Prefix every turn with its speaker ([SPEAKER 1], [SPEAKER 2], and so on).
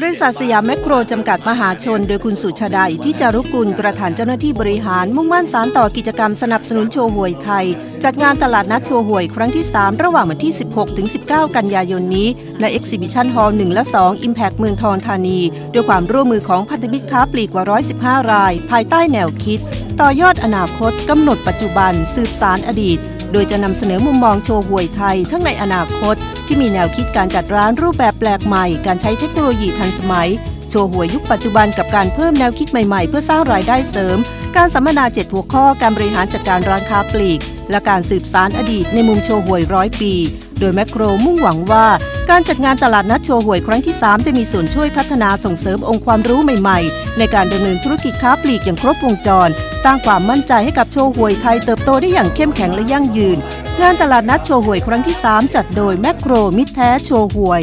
[SPEAKER 1] บริษัทสยามแมคโครจำกัดมหาชน โดยคุณสุชาดาอิทธิจารุกุลประธานเจ้าหน้าที่บริหาร มุ่งมั่นสารต่อกิจกรรมสนับสนุนโชว์หวยไทย จัดงานตลาดนัดโชว์หวยครั้งที่ 3 ระหว่างวันที่ 16 ถึง 19 กันยายนนี้ณ Exhibition Hall 1และ 2 Impact เมืองทองธานี ด้วยความร่วมมือของพันธมิตรค้าปลีกกว่า 115 ราย ภายใต้แนวคิด ต่อยอดอนาคตกำหนดปัจจุบัน สืบสารอดีต โดยจะนำเสนอมุมมองโชว์หวยไทย ทั้งในอนาคต ที่มีแนวคิดการจัดร้านรูปแบบแปลกใหม่ การใช้เทคโนโลยีทันสมัย โชว์หวยยุคปัจจุบันกับการเพิ่มแนวคิดใหม่ๆ เพื่อสร้างรายได้เสริม การสัมมนาเจ็ดหัวข้อการบริหารจัดการร้านค้าปลีก และการสืบสารอดีตในมุมโชว์หวยร้อยปี โดยแมคโครมุ่งหวังว่าการจัดงานตลาดนัดโชว์หวยครั้งที่ 3 จะมีส่วนช่วยพัฒนาส่งเสริมองค์ความรู้ใหม่ๆ ในการดำเนินธุรกิจค้าปลีกอย่างครบวงจร สร้างความมั่นใจให้กับโชห่วยไทยเติบโตได้อย่างเข้มแข็งและยั่งยืน งานตลาดนัดโชห่วยครั้งที่ 3 จัดโดยแมคโครมิตรแท้โชห่วย